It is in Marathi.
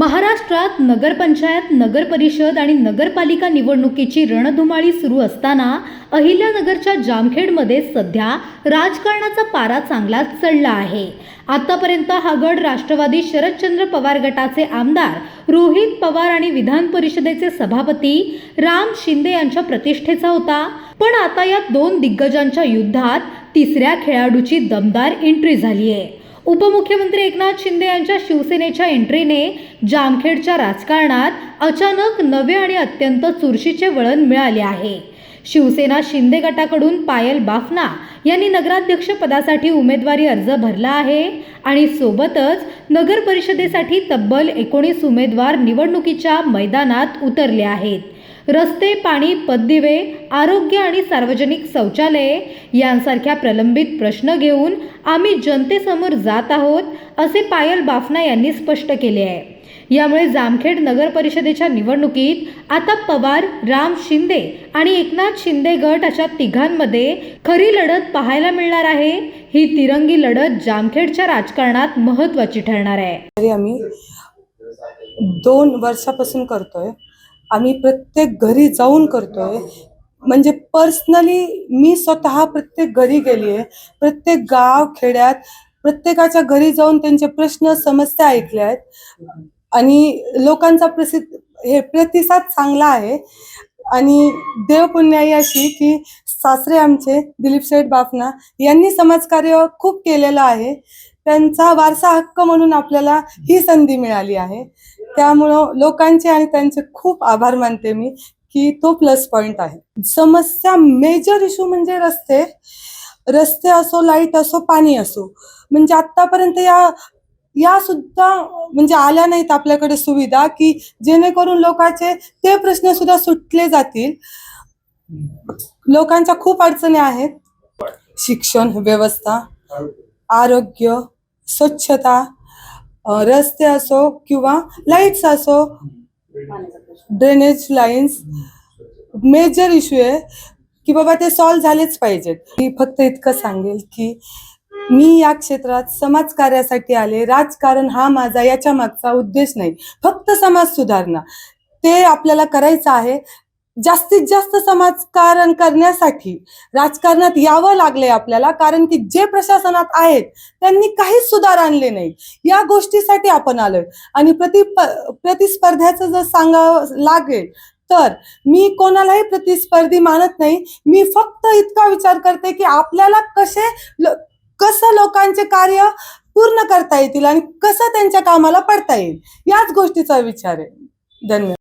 महाराष्ट्रात नगरपंचायत नगरपरिषद आणि नगरपालिका निवडणुकीची रणधुमाळी सुरू असताना अहिल्यानगरच्या जामखेडमध्ये सध्या राजकारणाचा पारा चांगलाच चढला आहे. आतापर्यंत हा गड राष्ट्रवादी शरदचंद्र पवार गटाचे आमदार रोहित पवार आणि विधान परिषदेचे सभापती राम शिंदे यांच्या प्रतिष्ठेचा होता. पण आता या दोन दिग्गजांच्या युद्धात तिसऱ्या खेळाडूची दमदार एंट्री झाली आहे उपमुख्यमंत्री एकनाथ शिंदे यांच्या शिवसेनेच्या एंट्रीने जामखेडच्या राजकारणात अचानक नवे आणि अत्यंत चुरशीचे वळण मिळाले आहे. शिवसेना शिंदे गटाकडून पायल बाफना यांनी नगराध्यक्ष पदासाठी उमेदवारी अर्ज भरला आहे आणि सोबतच नगर परिषदेसाठी तब्बल एकोणीस उमेदवार निवडणुकीच्या मैदानात उतरले आहेत. रस्ते पाणी पददिवे आरोग्य आणि सार्वजनिक शौचालये यांसारख्या प्रलंबित प्रश्न घेऊन आम्ही जनतेसमोर जात आहोत असे पायल बाफना यांनी स्पष्ट केले आहे. यामुळे जामखेड नगर परिषदेच्या निवडणुकीत आता पवार राम शिंदे आणि एकनाथ शिंदे गट अशा तिघांमध्ये खरी लढत पाहायला मिळणार आहे. ही तिरंगी लढत जामखेडच्या राजकारणात महत्त्वाची ठरणार आहे. तरी आम्ही दोन वर्षापासून करतोय. आम्ही प्रत्येक घरी जाऊन करतोय. म्हणजे पर्सनली मी स्वतः प्रत्येक घरी गेली आहे प्रत्येक गाव खेड्यात प्रत्येकाच्या घरी जाऊन त्यांचे प्रश्न समस्या ऐकल्या आहेत आणि लोकांचा प्रसिद्ध हे प्रतिसाद चांगला आहे. आणि देवपुण्याई अशी की सासरे आमचे दिलीप शेठ बापना यांनी समाजकार्य खूप केलेलं आहे. त्यांचा वारसा हक्क म्हणून आपल्याला ही संधी मिळाली आहे. त्यामुळं लोकांचे आणि त्यांचे खूप आभार मानते मी की तो प्लस पॉइंट आहे. समस्या मेजर इशू म्हणजे रस्ते. रस्ते असो लाइट असो पाणी असो. म्हणजे आतापर्यंत या या सुद्धा म्हणजे आल्या नाहीत आपल्याकडे सुविधा की जेणेकरून लोकांचे ते प्रश्न सुद्धा सुटले जातील. लोकांच्या खूप अडचणी आहेत. शिक्षण व्यवस्था आरोग्य स्वच्छता रस्ते असो किंवा लाईट्स असो ड्रेनेज लाईन्स मेजर इश्यू आहे की बाबा ते सॉल्व्ह झालेच पाहिजेत. मी फक्त इतकं सांगेल की मी या क्षेत्रात समाजकार्यासाठी आले. राजकारण हा माझा याच्या मागचा उद्देश नाही. फक्त समाज सुधारणा. ते आपल्याला करायचं आहे. जास्तीत जास्त समाजकारण करण्यासाठी राजकारणात यावं लागलंय आपल्याला कारण की जे प्रशासनात आहेत त्यांनी काहीच सुधार आणले नाही या गोष्टीसाठी आपण आलोय. आणि प्रति प्रतिस्पर्ध्याचं जर सांगावं लागेल तर मी कोणालाही प्रतिस्पर्धी मानत नाही. मी फक्त इतका विचार करते की आपल्याला कसे कसं लोकांचे कार्य पूर्ण करता येतील आणि कसं त्यांच्या कामाला पडता येईल याच गोष्टीचा विचार आहे. धन्यवाद.